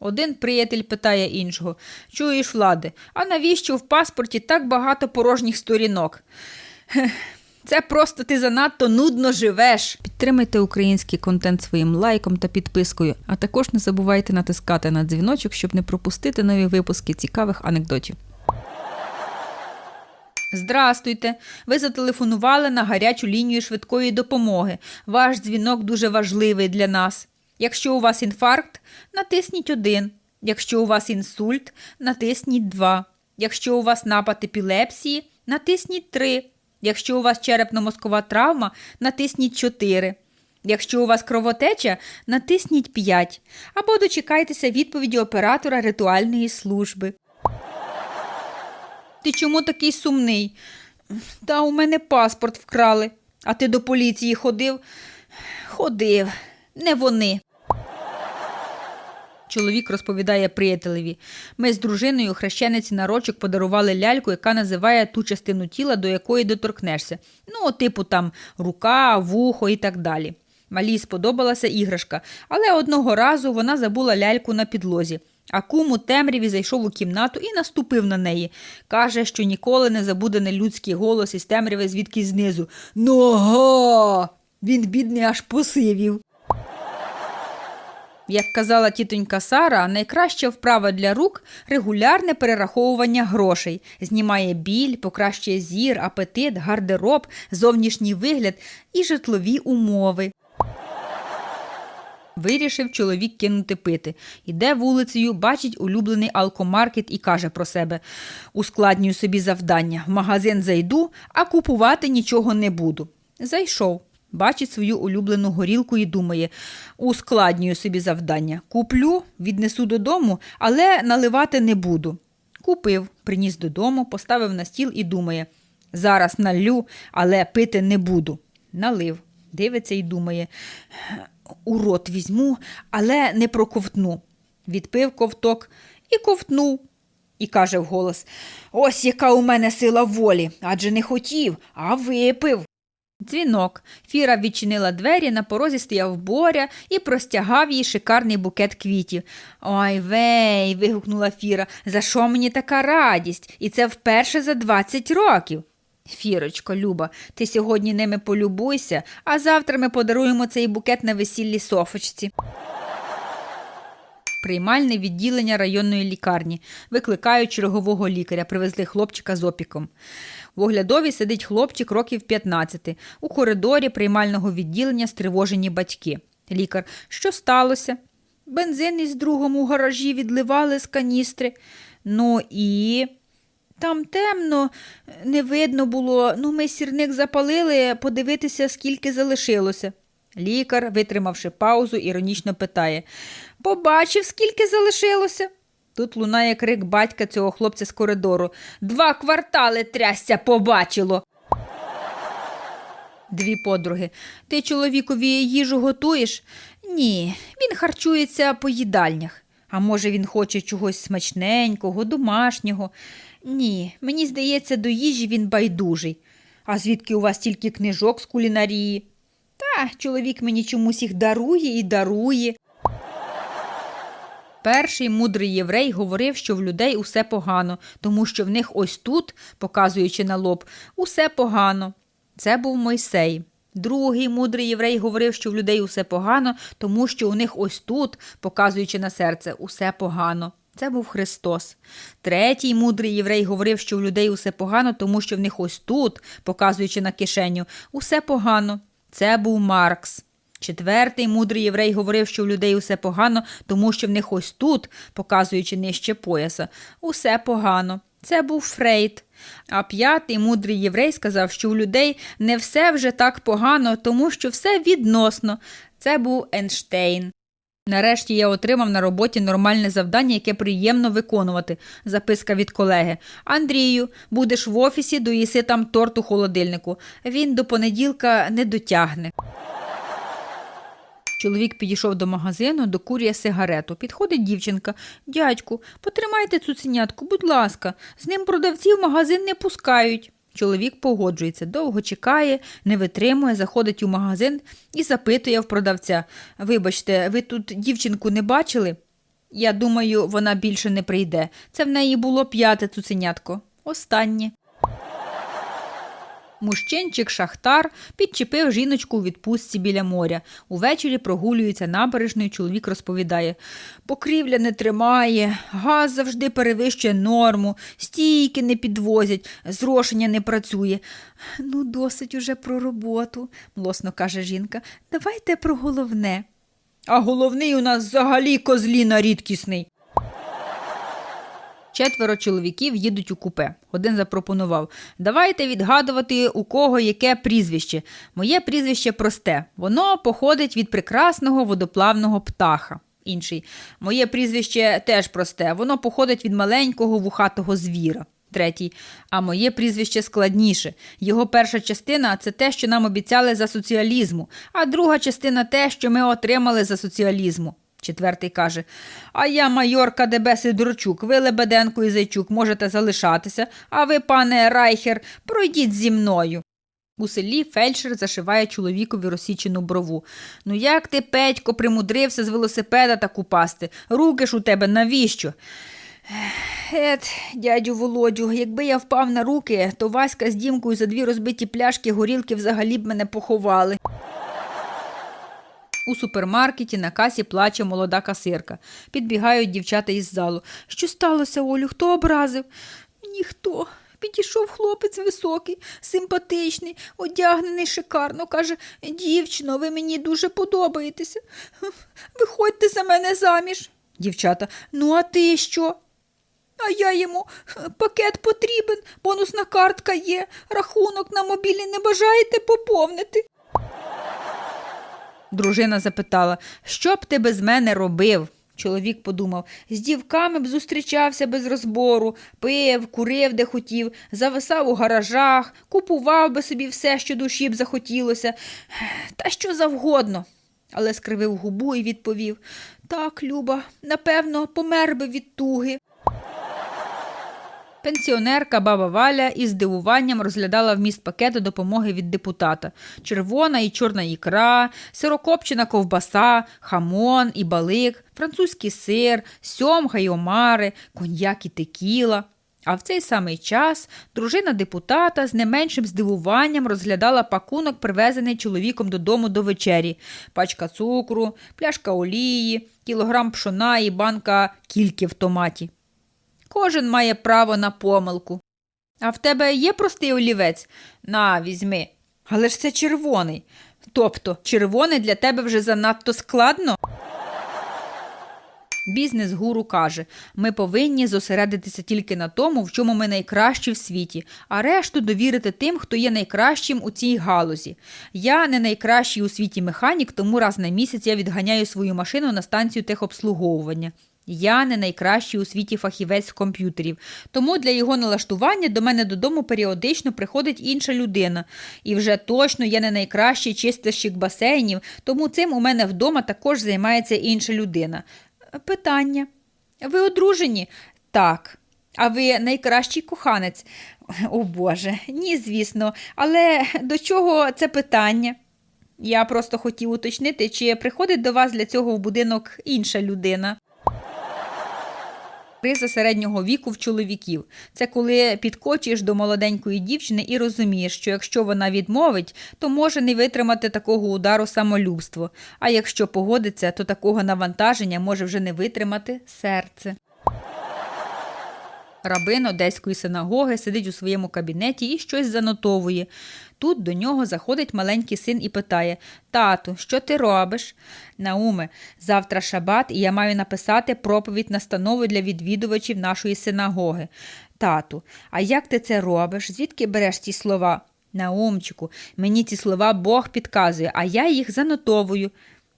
Один приятель питає іншого Чуєш, влади, а навіщо в паспорті так багато порожніх сторінок? Це просто ти занадто нудно живеш. Підтримайте український контент своїм лайком та підпискою, а також не забувайте натискати на дзвіночок, щоб не пропустити нові випуски цікавих анекдотів. Здрастуйте. Ви зателефонували на гарячу лінію швидкої допомоги. Ваш дзвінок дуже важливий для нас. Якщо у вас інфаркт, натисніть 1. Якщо у вас інсульт, натисніть 2. Якщо у вас напад епілепсії, натисніть 3. Якщо у вас черепно-мозкова травма, натисніть 4. Якщо у вас кровотеча, натисніть 5. Або дочекайтеся відповіді оператора ритуальної служби. Ти чому такий сумний? Та у мене паспорт вкрали. А ти до поліції ходив? Ходив, не вони. Чоловік розповідає приятелеві. Ми з дружиною хрещениці на рочок подарували ляльку, яка називає ту частину тіла, до якої доторкнешся. Ну, типу там рука, вухо і так далі. Малій сподобалася іграшка, але одного разу вона забула ляльку на підлозі. А кум у темряві зайшов у кімнату і наступив на неї. Каже, що ніколи не забуде нелюдський голос із темряви звідки знизу. Нога! Він, бідний, аж посивів. Як казала тітонька Сара, найкраща вправа для рук регулярне перераховування грошей. Знімає біль, покращує зір, апетит, гардероб, зовнішній вигляд і житлові умови. Вирішив чоловік кинути пити. Іде вулицею, бачить улюблений алкомаркет і каже про себе: ускладнюю собі завдання. В магазин зайду, а купувати нічого не буду. Зайшов. Бачить свою улюблену горілку і думає: ускладнюю собі завдання. Куплю, віднесу додому, але наливати не буду. Купив, приніс додому, поставив на стіл і думає: зараз наллю, але пити не буду. Налив, дивиться і думає: у рот візьму, але не проковтну. Відпив ковток і ковтнув. І каже вголос: Ось яка у мене сила волі, адже не хотів, а випив. Дзвінок. Фіра відчинила двері, на порозі стояв Боря і простягав їй шикарний букет квітів. Ой вей. вигукнула Фіра. За що мені така радість? І це вперше за 20 років. Фірочко, Люба, ти сьогодні ними полюбуйся, а завтра ми подаруємо цей букет на весіллі Софочці. Приймальне відділення районної лікарні. Викликають чергового лікаря, привезли хлопчика з опіком. В оглядові сидить хлопчик років 15. У коридорі приймального відділення стривожені батьки. Лікар. Що сталося? Бензин із другом у гаражі відливали з каністри. Ну і. Там темно, не видно було. Ну, ми сірник запалили, подивитися, скільки залишилося. Лікар, витримавши паузу, іронічно питає Побачив, скільки залишилося? Тут лунає крик батька цього хлопця з коридору. Два квартали трясся побачило. Дві подруги. Ти чоловікові їжу готуєш? Ні, він харчується по їдальнях. А може, він хоче чогось смачненького, домашнього? Ні, мені здається, до їжі він байдужий. А звідки у вас тільки книжок з кулінарії? Та чоловік мені чомусь їх дарує і дарує. Перший мудрий єврей говорив, що в людей усе погано, тому що в них ось тут, показуючи на лоб, усе погано. Це був Мойсей. Другий мудрий єврей говорив, що в людей усе погано, тому що у них ось тут, показуючи на серце, усе погано. Це був Христос. Третій мудрий єврей говорив, що в людей усе погано, тому що в них ось тут, показуючи на кишеню, усе погано. Це був Маркс. Четвертий мудрий єврей говорив, що в людей усе погано, тому що в них ось тут, показуючи нижче пояса, усе погано. Це був Фрейд. А п'ятий мудрий єврей сказав, що у людей не все вже так погано, тому що все відносно. Це був Ейнштейн. Нарешті я отримав на роботі нормальне завдання, яке приємно виконувати. Записка від колеги. Андрію, будеш в офісі, доїси там торт у холодильнику. Він до понеділка не дотягне. Чоловік підійшов до магазину, докурює сигарету. Підходить дівчинка. Дядьку, потримайте цуценятку, будь ласка, з ним продавці в магазин не пускають. Чоловік погоджується, довго чекає, не витримує, заходить у магазин і запитує в продавця Вибачте, ви тут дівчинку не бачили? Я думаю, вона більше не прийде. Це в неї було п'яте цуценятко. Останнє. Мужчинчик Шахтар підчепив жіночку у відпустці біля моря. Увечері прогулюється набережною, чоловік розповідає. Покрівля не тримає, газ завжди перевищує норму, стійки не підвозять, зрошення не працює. Ну, досить уже про роботу, млосно каже жінка. Давайте про головне. А головний у нас взагалі козліна рідкісний. Четверо чоловіків їдуть у купе. Один запропонував: Давайте відгадувати, у кого яке прізвище. Моє прізвище просте. Воно походить від прекрасного водоплавного птаха. Інший. Моє прізвище теж просте. Воно походить від маленького вухатого звіра. Третій. А моє прізвище складніше. Його перша частина це те, що нам обіцяли за соціалізму, а друга частина те, що ми отримали за соціалізму. Четвертий каже: А я майор КДБ Сидорчук, ви Лебеденко і Зайчук можете залишатися, а ви, пане Райхер, пройдіть зі мною. У селі фельдшер зашиває чоловікові розсічену брову. Ну як ти, Петько, примудрився з велосипеда так упасти? Руки ж у тебе навіщо? Ет, дядю Володю, якби я впав на руки, то Васька з дімкою за дві розбиті пляшки горілки взагалі б мене поховали. У супермаркеті на касі плаче молода касирка. Підбігають дівчата із залу. Що сталося, Олю? Хто образив? Ніхто. Підійшов хлопець високий, симпатичний, одягнений шикарно. Каже, дівчино, ви мені дуже подобаєтеся. Виходьте за мене заміж. Дівчата, ну а ти що? А я йому пакет потрібен, бонусна картка є, рахунок на мобілі не бажаєте поповнити. Дружина запитала, що б ти без мене робив? Чоловік подумав, з дівками б зустрічався без розбору, пив, курив, де хотів, зависав у гаражах, купував би собі все, що душі б захотілося, та що завгодно. Але скривив губу і відповів Так, Люба, напевно, помер би від туги. Пенсіонерка баба Валя із здивуванням розглядала вміст пакету допомоги від депутата: червона і чорна ікра, сирокопчена ковбаса, хамон і балик, французький сир, сьомга й омари, коньяк і текіла. А в цей самий час дружина депутата з не меншим здивуванням розглядала пакунок, привезений чоловіком додому до вечері: пачка цукру, пляшка олії, кілограм пшона і банка кільки в томаті. Кожен має право на помилку. А в тебе є простий олівець? На, візьми. Але ж це червоний. Тобто, червоний для тебе вже занадто складно. Бізнес-гуру каже, ми повинні зосередитися тільки на тому, в чому ми найкращі в світі, а решту довірити тим, хто є найкращим у цій галузі. Я не найкращий у світі механік, тому раз на місяць я відганяю свою машину на станцію техобслуговування. Я не найкращий у світі фахівець комп'ютерів, тому для його налаштування до мене додому періодично приходить інша людина. І вже точно я не найкращий чистильщик басейнів, тому цим у мене вдома також займається інша людина. Питання. Ви одружені? Так. А ви найкращий коханець? О Боже, ні, звісно. Але до чого це питання? Я просто хотів уточнити, чи приходить до вас для цього в будинок інша людина. Криза середнього віку в чоловіків. Це коли підкочуєш до молоденької дівчини і розумієш, що якщо вона відмовить, то може не витримати такого удару самолюбство. А якщо погодиться, то такого навантаження може вже не витримати серце. Рабин одеської синагоги сидить у своєму кабінеті і щось занотовує. Тут до нього заходить маленький син і питає Тату, що ти робиш? Науме, завтра шабат, і я маю написати проповідь настанову для відвідувачів нашої синагоги. Тату, а як ти це робиш? Звідки береш ці слова? Наумчику, мені ці слова Бог підказує, а я їх занотовую.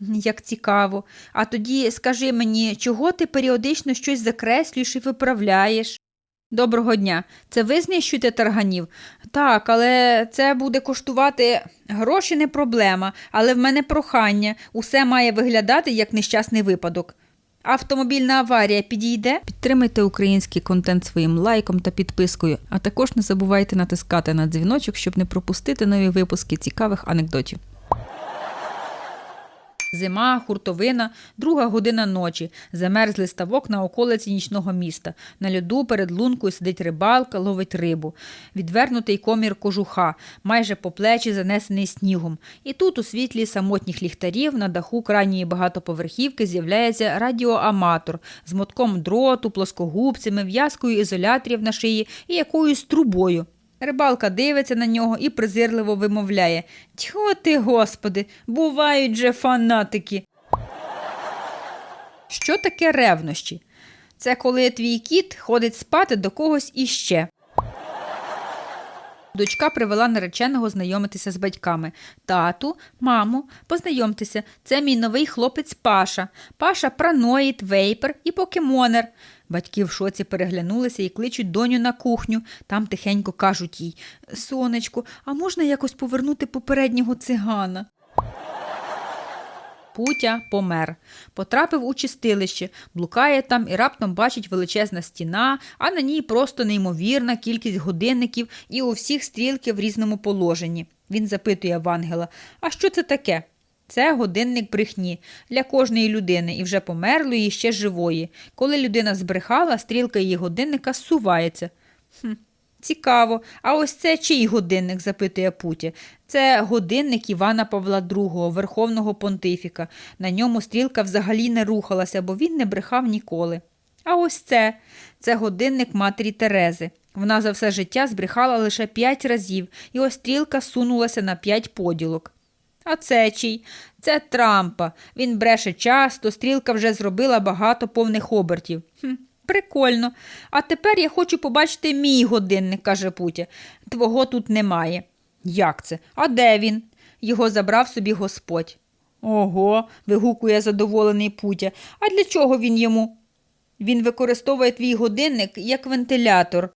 Як цікаво. А тоді скажи мені, чого ти періодично щось закреслюєш і виправляєш? Доброго дня. Це ви знищуєте тарганів? Так, але це буде коштувати гроші не проблема, але в мене прохання. Усе має виглядати як нещасний випадок. Автомобільна аварія підійде? Підтримайте український контент своїм лайком та підпискою, а також не забувайте натискати на дзвіночок, щоб не пропустити нові випуски цікавих анекдотів. Зима, хуртовина, друга година ночі. Замерзлий ставок на околиці нічного міста. На льоду перед лункою сидить рибалка, ловить рибу. Відвернутий комір кожуха, майже по плечі занесений снігом. І тут у світлі самотніх ліхтарів на даху крайньої багатоповерхівки з'являється радіоаматор з мотком дроту, плоскогубцями, в'язкою ізоляторів на шиї і якоюсь трубою. Рибалка дивиться на нього і презирливо вимовляє Тьхо ти, господи, бувають же фанатики. Що таке ревнощі? Це коли твій кіт ходить спати до когось іще. Дочка привела нареченого знайомитися з батьками. Тату, мамо, познайомтеся, це мій новий хлопець Паша. Паша праноїд, вейпер і покемонер. Батьки в шоці переглянулися і кличуть доню на кухню. Там тихенько кажуть їй Сонечко, а можна якось повернути попереднього цигана? Путя помер. Потрапив у чистилище, блукає там і раптом бачить величезна стіна, а на ній просто неймовірна кількість годинників і у всіх стрілки в різному положенні. Він запитує в ангела: А що це таке? Це годинник брехні для кожної людини і вже померлої, і ще живої. Коли людина збрехала, стрілка її годинника зсувається. Хм, Цікаво. А ось це чий годинник? запитує Путя. Це годинник Івана Павла II, верховного понтифіка. На ньому стрілка взагалі не рухалася, бо він не брехав ніколи. А ось це це годинник матері Терези. Вона за все життя збрехала лише п'ять разів, і ось стрілка сунулася на п'ять поділок. А це чий? Це Трампа. Він бреше часто, стрілка вже зробила багато повних обертів. Хм, Прикольно. А тепер я хочу побачити мій годинник, каже Путя. Твого тут немає. Як це? А де він? Його забрав собі господь. Ого, вигукує задоволений Путя. А для чого він йому? Він використовує твій годинник як вентилятор.